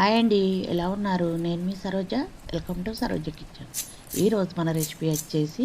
Hi అండి ఎలా ఉన్నారు? నేను మీ Saroja. Welcome to Saroja kitchen ఈరోజు మన రెసిపీ వచ్చేసి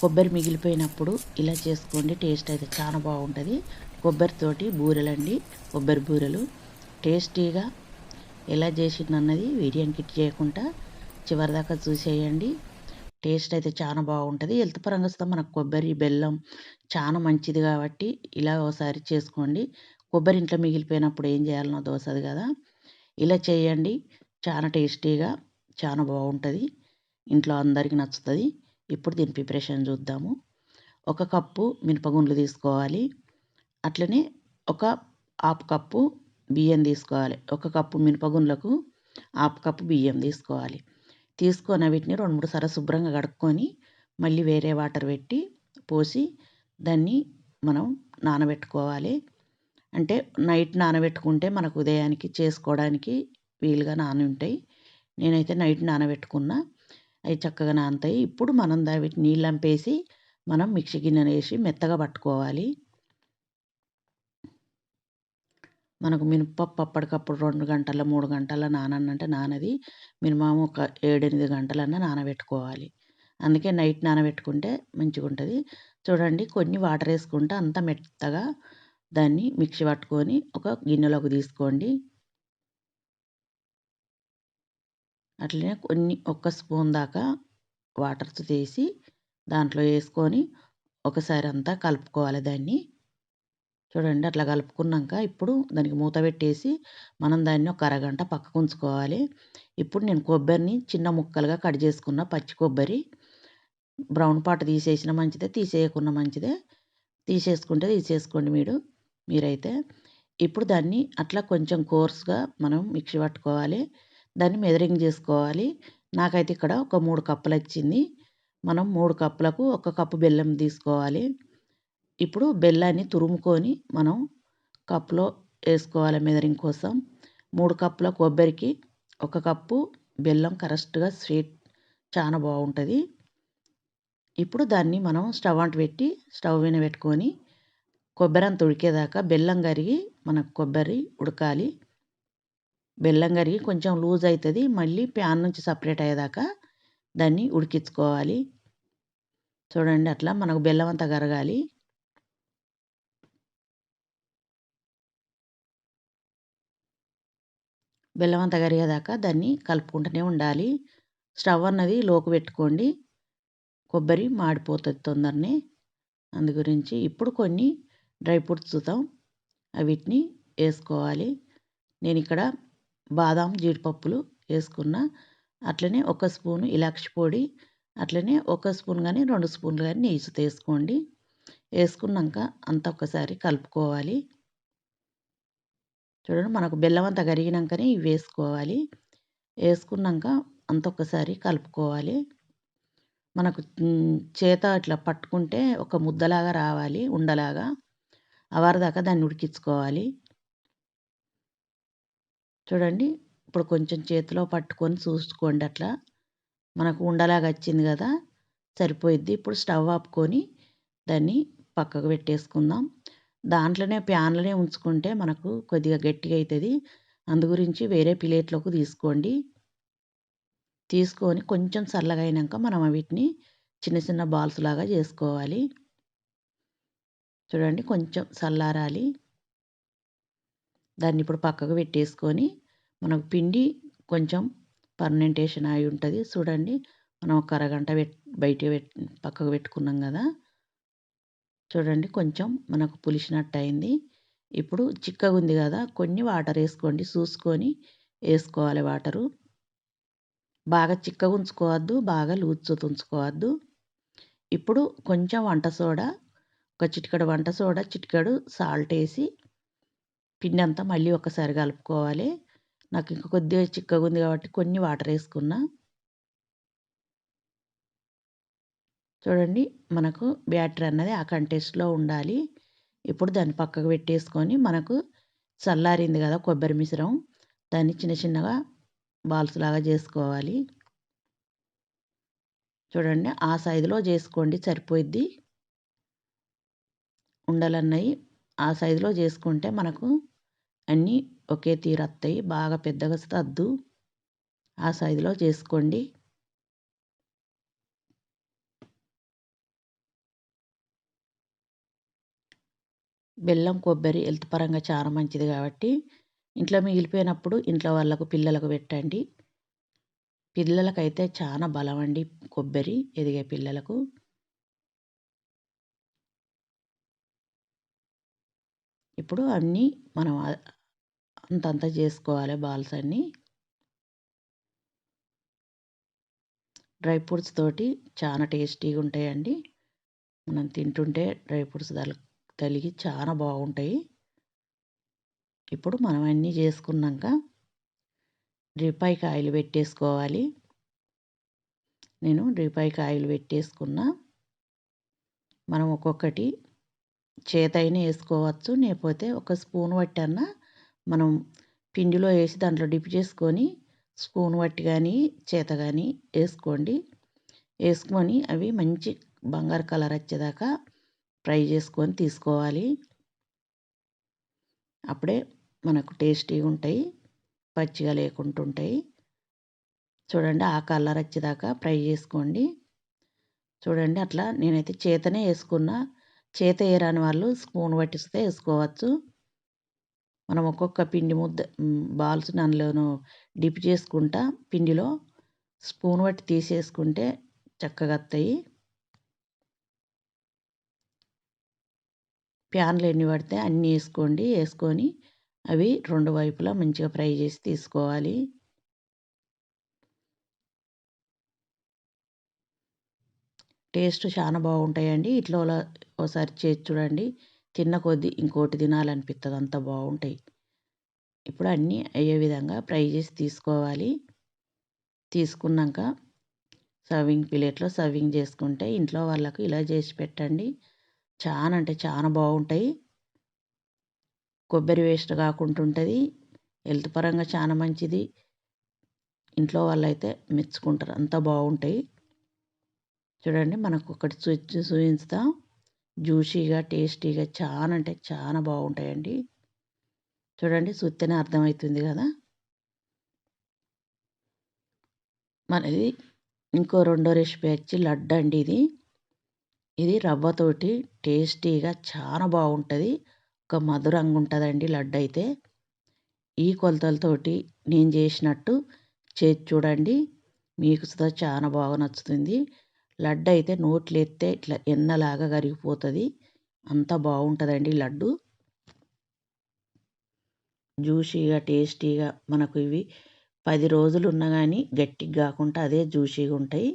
కొబ్బరి మిగిలిపోయినప్పుడు ఇలా చేసుకోండి టేస్ట్ అయితే చాలా బాగుంటుంది. కొబ్బరితోటి బూరెలండి కొబ్బరి బూరెలు. టేస్టీగా ఎలా చేసిందన్నది వీడియోని కిట్ చేయకుండా చివరిదాకా చూసేయండి. టేస్ట్ అయితే చాలా బాగుంటుంది. హెల్త్ పరంగా వస్తే మనకు కొబ్బరి బెల్లం చాలా మంచిది కాబట్టి ఇలా ఒకసారి చేసుకోండి. కొబ్బరి ఇంట్లో మిగిలిపోయినప్పుడు ఏం చేయాలనో దోశది కదా. ఇలా చేయండి. చాలా టేస్టీగా చాలా బాగుంటుంది. ఇంట్లో అందరికీ నచ్చుతుంది. ఇప్పుడు దీని ప్రిపరేషన్ చూద్దాము. ఒక కప్పు మినపగుండ్లు తీసుకోవాలి. అట్లనే ఒక హాఫ్ కప్పు బియ్యం తీసుకోవాలి. ఒక కప్పు మినపగుండ్లకు హాఫ్ కప్పు బియ్యం తీసుకోవాలి. తీసుకొని వీటిని రెండు మూడు సార్లు శుభ్రంగా కడుక్కొని మళ్ళీ వేరే వాటర్ పెట్టి పోసి దాన్ని మనం నానబెట్టుకోవాలి. అంటే నైట్ నానబెట్టుకుంటే మనకు ఉదయానికి చేసుకోవడానికి వీలుగా నాని ఉంటాయి. నేనైతే నైట్ నానబెట్టుకున్న. అవి చక్కగా నానుతాయి. ఇప్పుడు మనం దాని నీళ్ళు అంపేసి మనం మిక్సీ గిన్నెను వేసి మెత్తగా పట్టుకోవాలి. మనకు మినపప్పు అప్పటికప్పుడు రెండు గంటల మూడు గంటల నానంటే నానది. మినిమం ఒక ఏడెనిమిది గంటలన్నా నానబెట్టుకోవాలి. అందుకే నైట్ నానబెట్టుకుంటే మంచిగా ఉంటుంది చూడండి కొన్ని వాటర్ వేసుకుంటే అంత మెత్తగా దాన్ని మిక్సీ పట్టుకొని ఒక గిన్నెలోకి తీసుకోండి. అట్లనే కొన్ని ఒక్క స్పూన్ దాకా వాటర్ తీసి దాంట్లో వేసుకొని ఒకసారి అంతా కలుపుకోవాలి దాన్ని. చూడండి అట్లా కలుపుకున్నాక ఇప్పుడు దానికి మూత పెట్టేసి మనం దాన్ని ఒక అరగంట పక్కకు ఉంచుకోవాలి. ఇప్పుడు నేను కొబ్బరిని చిన్న ముక్కలుగా కట్ చేసుకున్న పచ్చి కొబ్బరి బ్రౌన్ పాట తీసేసిన మంచిదే తీసేయకున్న మంచిదే. తీసేసుకుంటే తీసేసుకోండి మీరు. మీరైతే ఇప్పుడు దాన్ని అట్లా కొంచెం కోర్స్గా మనం మిక్సీ పట్టుకోవాలి. దాన్ని మెదరింగ్ చేసుకోవాలి. నాకైతే ఇక్కడ ఒక మూడు కప్పులు వచ్చింది. మనం మూడు కప్పులకు ఒక కప్పు బెల్లం తీసుకోవాలి. ఇప్పుడు బెల్లాన్ని తురుముకొని మనం కప్పులో వేసుకోవాలి మెదరింగ్ కోసం. మూడు కప్పుల కొబ్బరికి ఒక కప్పు బెల్లం కరెక్ట్గా స్వీట్ చాలా బాగుంటుంది. ఇప్పుడు దాన్ని మనం స్టవ్ అంటు పెట్టి స్టవ్ మీద పెట్టుకొని కొబ్బరి అంత ఉడికేదాకా బెల్లం కరిగి మనకు కొబ్బరి ఉడకాలి. బెల్లం కరిగి కొంచెం లూజ్ అవుతుంది మళ్ళీ ప్యాన్ నుంచి సపరేట్ అయ్యేదాకా దాన్ని ఉడికించుకోవాలి. చూడండి అట్లా మనకు బెల్లం అంతా కరగాలి. బెల్లం అంతా కరిగేదాకా దాన్ని కలుపుకుంటూనే ఉండాలి. స్టవ్ అన్నది లోకి పెట్టుకోండి. కొబ్బరి మాడిపోతుంది తొందరనే. అందు గురించి ఇప్పుడు కొన్ని డ్రై ఫ్రూట్స్ చూద్దాం. వీటిని వేసుకోవాలి. నేను ఇక్కడ బాదాం జీడిపప్పులు వేసుకున్న. అట్లనే ఒక స్పూను ఇలాక్షి పొడి అట్లనే ఒక స్పూన్ కానీ రెండు స్పూన్లు కానీ నెయ్యి తీసుకోండి. వేసుకున్నాక అంత ఒకసారి కలుపుకోవాలి. చూడండి మనకు బెల్లం అంతా కరిగినాకనే ఇవి వేసుకోవాలి. వేసుకున్నాక అంత ఒకసారి కలుపుకోవాలి. మనకు చేత ఇట్లా పట్టుకుంటే ఒక ముద్దలాగా రావాలి ఉండలాగా. దాకా దాన్ని ఉడికించుకోవాలి. చూడండి ఇప్పుడు కొంచెం చేతిలో పట్టుకొని చూసుకోండి అట్లా. మనకు ఉండలాగా వచ్చింది కదా సరిపోయిద్ది. ఇప్పుడు స్టవ్ ఆపుకొని దాన్ని పక్కకు పెట్టేసుకుందాం. దాంట్లోనే ప్యాన్లోనే ఉంచుకుంటే మనకు కొద్దిగా గట్టిగా అవుతుంది అందు గురించి వేరే ప్లేట్లోకి తీసుకోండి. తీసుకొని కొంచెం చల్లగా అయినాక మనం వీటిని చిన్న చిన్న బాల్స్ లాగా చేసుకోవాలి. చూడండి కొంచెం చల్లారాలి దాన్ని ఇప్పుడు పక్కకు పెట్టేసుకొని మనకు పిండి కొంచెం పర్మెంటేషన్ అయి ఉంటుంది. చూడండి మనం ఒక అరగంట పెట్ బయట పక్కకు పెట్టుకున్నాం కదా. చూడండి కొంచెం మనకు పులిసినట్టు అయింది ఇప్పుడు చిక్కగా ఉంది కదా కొన్ని వాటర్ వేసుకోండి. చూసుకొని వేసుకోవాలి వాటరు. బాగా చిక్కగా ఉంచుకోవద్దు బాగా లూజ్ ఉంచుకోవద్దు. ఇప్పుడు కొంచెం వంట సోడా ఒక చిటికెడు వంట సోడా చిటికెడు సాల్ట్ వేసి పిండి అంతా మళ్ళీ ఒకసారి కలుపుకోవాలి. నాకు ఇంకా కొద్దిగా చిక్కగా ఉంది కాబట్టి కొన్ని వాటర్ వేసుకున్నా. చూడండి మనకు బ్యాటరీ అన్నది ఆ కంటెస్ట్లో ఉండాలి. ఇప్పుడు దాన్ని పక్కకు పెట్టేసుకొని మనకు చల్లారింది కదా కొబ్బరి మిశ్రమం దాన్ని చిన్న చిన్నగా బాల్స్ లాగా చేసుకోవాలి. చూడండి ఆ సైజులో చేసుకోండి సరిపోయిద్ది. ఉండలన్నవి ఆ సైజులో చేసుకుంటే మనకు అన్నీ ఒకే తీరు వస్తాయి బాగా పెద్దగా వద్దు ఆ సైజులో చేసుకోండి. బెల్లం కొబ్బరి హెల్త్ పరంగా చాలా మంచిది కాబట్టి ఇంట్లో మిగిలిపోయినప్పుడు ఇంట్లో వాళ్ళకు పిల్లలకు పెట్టండి. పిల్లలకైతే చాలా బలం అండి కొబ్బరి ఎదిగే పిల్లలకు. ఇప్పుడు అన్నీ మనం అంతంత చేసుకోవాలి బాల్స్ అన్నీ. డ్రై ఫ్రూట్స్ తోటి చాలా టేస్టీగా ఉంటాయండి. మనం తింటుంటే డ్రై ఫ్రూట్స్ తల తలిగి చాలా బాగుంటాయి. ఇప్పుడు మనం అన్నీ చేసుకున్నాక డ్రిపాయికి ఆయిల్ పెట్టేసుకోవాలి. నేను డ్రిపాయికి ఆయిల్ పెట్టేసుకున్న. మనం ఒక్కొక్కటి చేత అయినా వేసుకోవచ్చు. లేకపోతే ఒక స్పూన్ పట్టన్నా మనం పిండిలో వేసి దాంట్లో డిప్ చేసుకొని స్పూన్ పట్టి కానీ చేత కానీ వేసుకోండి. వేసుకొని అవి మంచి బంగారు కలర్ వచ్చేదాకా ఫ్రై చేసుకొని తీసుకోవాలి. అప్పుడే మనకు టేస్టీగా ఉంటాయి పచ్చిగా లేకుండా ఉంటాయి. చూడండి ఆ కలర్ వచ్చేదాకా ఫ్రై చేసుకోండి. చూడండి అట్లా నేనైతే చేతనే వేసుకున్నా. చేత వేయరాని వాళ్ళు స్పూన్ పట్టిస్తే వేసుకోవచ్చు. మనం ఒక్కొక్క పిండి ముద్ద బాల్స్ అందులోనూ డిప్ చేసుకుంటా పిండిలో స్పూన్ పట్టి తీసేసుకుంటే చక్కగా వస్తాయి. ప్యాన్లు ఎన్ని పడితే అన్నీ వేసుకోండి. వేసుకొని అవి రెండు వైపులా మంచిగా ఫ్రై చేసి తీసుకోవాలి. టేస్ట్ చాలా బాగుంటాయండి. ఇట్లా ఒకసారి చేసి చూడండి. తిన్న కొద్దీ ఇంకోటి తినాలనిపిస్తుంది అంత బాగుంటాయి. ఇప్పుడు అన్నీ అయ్యే విధంగా ఫ్రై చేసి తీసుకోవాలి. తీసుకున్నాక సర్వింగ్ ప్లేట్లో సర్వింగ్ చేసుకుంటే ఇంట్లో వాళ్ళకు ఇలా చేసి పెట్టండి. చాలా అంటే చాలా బాగుంటాయి. కొబ్బరి వేస్ట్ కాకుండా ఉంటుంది. హెల్త్ పరంగా చాలా మంచిది. ఇంట్లో వాళ్ళైతే మెచ్చుకుంటారు. అంత బాగుంటాయి. చూడండి మనకు ఒకటి చూసి చూపిస్తాం. జ్యూసీగా టేస్టీగా చాలా అంటే చాలా బాగుంటాయండి. చూడండి చూస్తేనే అర్థమవుతుంది కదా. మనది ఇంకో రెండో రెసిపీ వచ్చి లడ్డు అండి ఇది. ఇది రవ్వతోటి టేస్టీగా చాలా బాగుంటుంది. ఒక మధురంగా ఉంటుందండి లడ్డు అయితే. ఈ కొలతలతోటి నేను చేసినట్టు చేసి చూడండి. మీకు సుధా చాలా బాగా నచ్చుతుంది. లడ్డు అయితే నోట్లు ఎత్తే ఇట్లా ఎన్నలాగా కరిగిపోతుంది. అంత బాగుంటుందండి లడ్డు. జ్యూసీగా టేస్టీగా మనకు ఇవి పది రోజులు ఉన్నా కానీ గట్టిగా కాకుండా అదే జ్యూసీగా ఉంటాయి.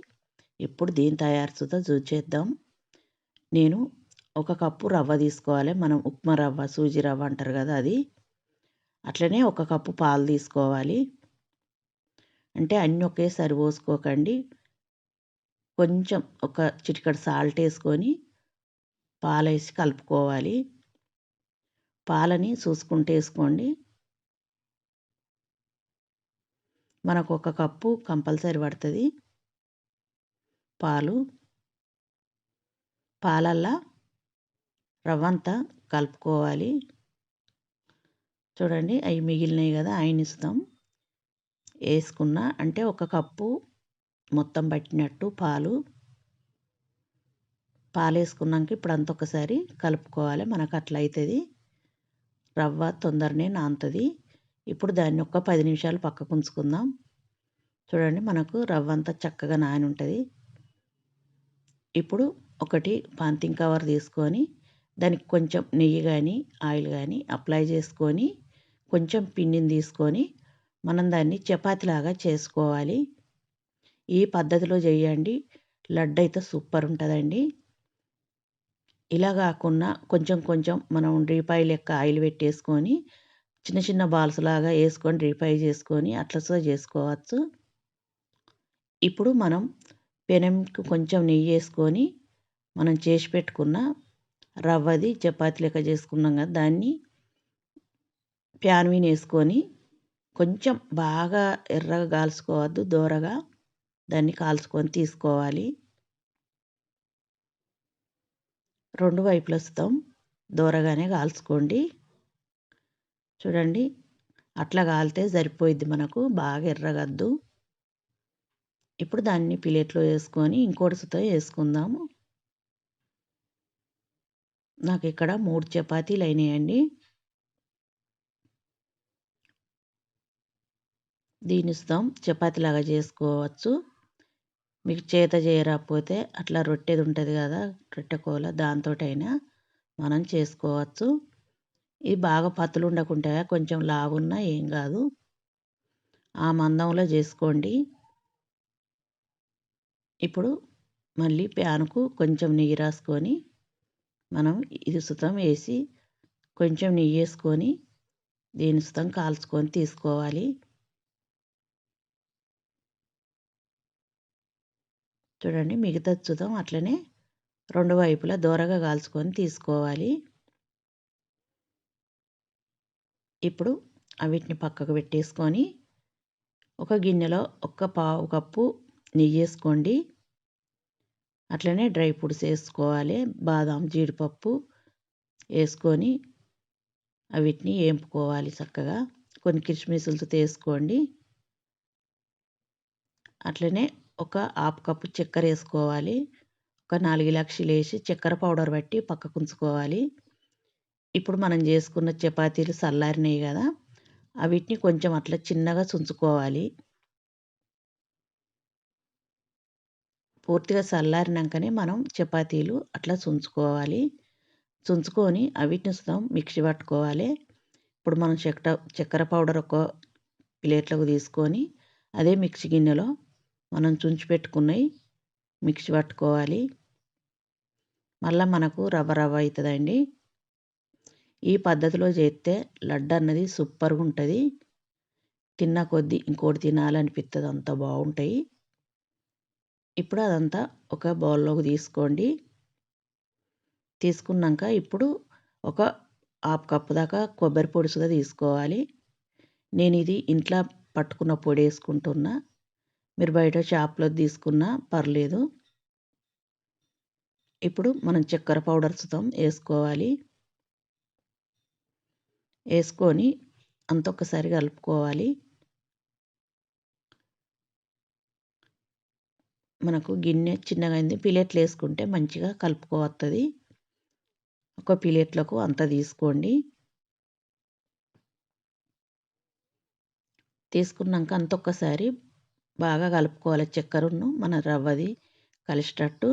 ఇప్పుడు దీని తయారుతో చూసేద్దాం నేను ఒక కప్పు రవ్వ తీసుకోవాలి. మనం ఉప్మా రవ్వ సూజీ రవ్వ అంటారు కదా అది. అట్లనే ఒక కప్పు పాలు తీసుకోవాలి. అంటే అన్నీ ఒకేసారి పోసుకోకండి. కొంచెం ఒక చిటికెడు సాల్ట్ వేసుకొని పాలు వేసి కలుపుకోవాలి. పాలని చూసుకుంటూ వేసుకోండి. మనకు ఒక కప్పు కంపల్సరీ పడుతుంది. పాలు. పాలల్లా రవ్వంతా కలుపుకోవాలి. చూడండి అవి మిగిలినాయి కదా ఆయన ఇస్తాం వేసుకున్న అంటే ఒక కప్పు మొత్తం పట్టినట్టు పాలు. పాలు వేసుకున్నాక ఇప్పుడు అంత ఒకసారి కలుపుకోవాలి. మనకు అట్లా అవుతుంది రవ్వ తొందరనే నానుతుంది. ఇప్పుడు దాన్ని ఒక పది నిమిషాలు పక్కకు ఉంచుకుందాం. చూడండి మనకు రవ్వ అంతా చక్కగా నాని ఉంటుంది ఇప్పుడు ఒకటి పాంతింగ్ కవర్ తీసుకొని దానికి కొంచెం నెయ్యి కానీ ఆయిల్ కానీ అప్లై చేసుకొని కొంచెం పిండిని తీసుకొని మనం దాన్ని చపాతీలాగా చేసుకోవాలి. ఈ పద్ధతిలో చేయండి లడ్డు అయితే సూపర్ ఉంటుందండి. ఇలా కాకుండా కొంచెం కొంచెం మనం రీఫై లెక్క ఆయిల్ పెట్టేసుకొని చిన్న చిన్న బాల్స్ లాగా వేసుకొని రీఫై చేసుకొని అట్లా చేసుకోవచ్చు. ఇప్పుడు మనం పెనంకి కొంచెం నెయ్యి వేసుకొని మనం చేసి పెట్టుకున్న రవ్వది చపాతీ లెక్క చేసుకున్నాం కదా దాన్ని ప్యాన్ వేసుకొని కొంచెం బాగా ఎర్రగా కాల్చుకోవద్దు దూరగా. దాన్ని కాల్చుకొని తీసుకోవాలి. రెండు వైపులు వస్తాం. దూరగానే కాల్చుకోండి. చూడండి అట్లా కాలితే సరిపోయిద్ది మనకు. బాగా ఎర్రగద్దు. ఇప్పుడు దాన్ని ప్లేట్లో వేసుకొని ఇంకోటి వేసుకుందాము. నాకు ఇక్కడ మూడు చపాతీలు అయినాయండి. దీనిస్తాం చపాతీలాగా చేసుకోవచ్చు. మీకు చేత చేయరాకపోతే అట్లా రొట్టెది ఉంటుంది కదా రొట్టె కూల దాంతోటైనా మనం చేసుకోవచ్చు. ఇది బాగా పత్తులు ఉండకుండా కొంచెం లావున్నా ఏం కాదు. ఆ మందంలో చేసుకోండి. ఇప్పుడు మళ్ళీ ప్యాన్కు కొంచెం నెయ్యి రాసుకొని మనం ఇది సుతం వేసి కొంచెం నెయ్యి వేసుకొని దీని సుతం కాల్చుకొని తీసుకోవాలి. చూడండి మిగతా చూద్దాం. అట్లనే రెండు వైపులా దూరగా కాల్చుకొని తీసుకోవాలి. ఇప్పుడు వీటిని పక్కకు పెట్టేసుకొని ఒక గిన్నెలో ఒక పావు కప్పు నెయ్యి వేసుకోండి. అట్లనే డ్రై ఫ్రూట్స్ వేసుకోవాలి. బాదాం జీడిపప్పు వేసుకొని వీటిని ఏంపుకోవాలి చక్కగా. కొన్ని కిస్మిసులతో తీసుకోండి అట్లనే ఒక హాఫ్ కప్పు చక్కెర వేసుకోవాలి. ఒక నాలుగు లక్షలు వేసి చక్కెర పౌడర్ పట్టి పక్కకు ఉంచుకోవాలి. ఇప్పుడు మనం చేసుకున్న చపాతీలు చల్లారినాయి కదా అవిటిని కొంచెం అట్లా చిన్నగా చుంచుకోవాలి. పూర్తిగా చల్లారినాకనే మనం చపాతీలు అట్లా చుంచుకోవాలి. చుంచుకొని అవిటిని సుతం మిక్సీ పట్టుకోవాలి. ఇప్పుడు మనం చెక్క చక్కెర పౌడర్ ఒక ప్లేట్లకు తీసుకొని అదే మిక్సీ గిన్నెలో మనం చుంచి పెట్టుకున్నవి మిక్సీ పట్టుకోవాలి. మళ్ళీ మనకు రవ్వ రవ్వ అవుతుందండి ఈ పద్ధతిలో చేస్తే లడ్డు అన్నది సూపర్గా ఉంటుంది. తిన్న కొద్దీ ఇంకోటి తినాలనిపిస్తుంది అంత బాగుంటాయి. ఇప్పుడు అదంతా ఒక బౌల్లోకి తీసుకోండి. తీసుకున్నాక ఇప్పుడు ఒక హాఫ్ కప్పు దాకా కొబ్బరి పొడి సుగా తీసుకోవాలి. నేను ఇది ఇంట్లో పట్టుకున్న పొడి వేసుకుంటున్నా. మీరు బయట షాప్లో తీసుకున్నా పర్లేదు. ఇప్పుడు మనం చక్కెర పౌడర్ సుతం వేసుకోవాలి. వేసుకొని అంత ఒక్కసారి కలుపుకోవాలి. మనకు గిన్నె చిన్నగా అయింది. ప్లేట్లు వేసుకుంటే మంచిగా కలుపుకోవస్తుంది ఒక ప్లేట్లకు అంత తీసుకోండి. తీసుకున్నాక అంత ఒక్కసారి బాగా కలుపుకోవాలి. చక్కెరను మన రవ్వది కలిసేటట్టు.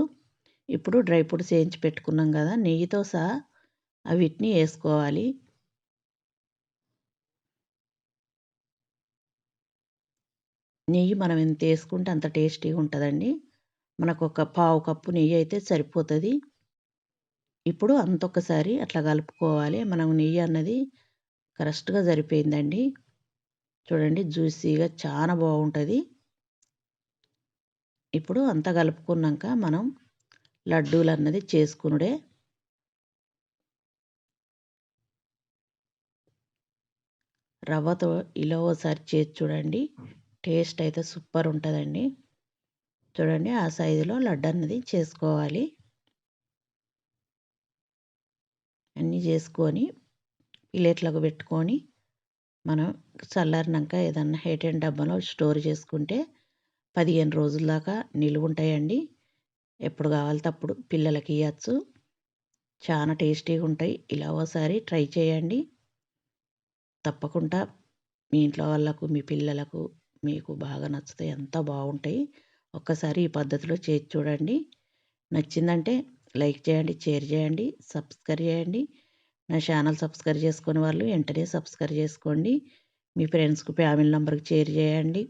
ఇప్పుడు డ్రై ఫ్రూట్స్ వేయించి పెట్టుకున్నాం కదా నెయ్యితో సహా వీటిని వేసుకోవాలి. నెయ్యి మనం ఎంత వేసుకుంటే అంత టేస్టీగా ఉంటుందండి. మనకు ఒక పావు కప్పు నెయ్యి అయితే సరిపోతుంది. ఇప్పుడు అంత అట్లా కలుపుకోవాలి. మనం నెయ్యి అన్నది కరెక్ట్గా సరిపోయిందండి. చూడండి జ్యూసీగా చాలా బాగుంటుంది. ఇప్పుడు అంతా కలుపుకున్నాక మనం లడ్డూలు అన్నది చేసుకునుడే. రవ్వతో ఇలా ఓసారి చేసి చూడండి. టేస్ట్ అయితే సూపర్ ఉంటుందండి. చూడండి ఆ సైజులో లడ్డు అన్నది చేసుకోవాలి. అన్నీ చేసుకొని ప్లేట్లకు పెట్టుకొని మనం చల్లారినాక ఏదన్నా హైటెన్ అండ్ డబ్బాలో స్టోర్ చేసుకుంటే పదిహేను రోజుల దాకా నిలువ ఉంటాయండి ఎప్పుడు కావాలితే అప్పుడు పిల్లలకి ఇవ్వచ్చు చాలా టేస్టీగా ఉంటాయి ఇలా ఒకసారి ట్రై చేయండి. తప్పకుండా మీ ఇంట్లో వాళ్ళకు మీ పిల్లలకు మీకు బాగా నచ్చుతాయి. ఎంత బాగుంటాయి. ఒక్కసారి ఈ పద్ధతిలో చేసి చూడండి. నచ్చిందంటే లైక్ చేయండి షేర్ చేయండి సబ్స్క్రైబ్ చేయండి. నా ఛానల్ సబ్స్క్రైబ్ చేసుకునే వాళ్ళు వెంటనే సబ్స్క్రైబ్ చేసుకోండి. మీ ఫ్రెండ్స్కు ఫ్యామిలీ నెంబర్కి షేర్ చేయండి.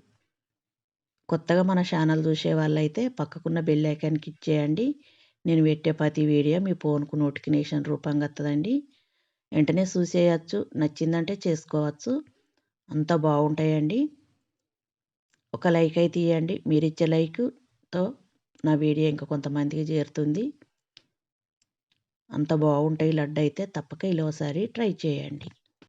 కొత్తగా మన ఛానల్ చూసే వాళ్ళైతే పక్కకున్న బెల్ ఐకాన్కి ఇచ్చేయండి. నేను పెట్టే ప్రతి వీడియో మీ ఫోన్కు నోటిఫికేషన్ రూపంగా వస్తుందండి వెంటనే చూసేయచ్చు నచ్చిందంటే చేసుకోవచ్చు. అంత బాగుంటాయండి. ఒక లైక్ అయితే ఇవ్వండి మీరు ఇచ్చే లైక్తో నా వీడియో ఇంకా కొంతమందికి చేరుతుంది. అంత బాగుంటాయి లడ్డు అయితే తప్పక ఇలా ఒకసారి ట్రై చేయండి.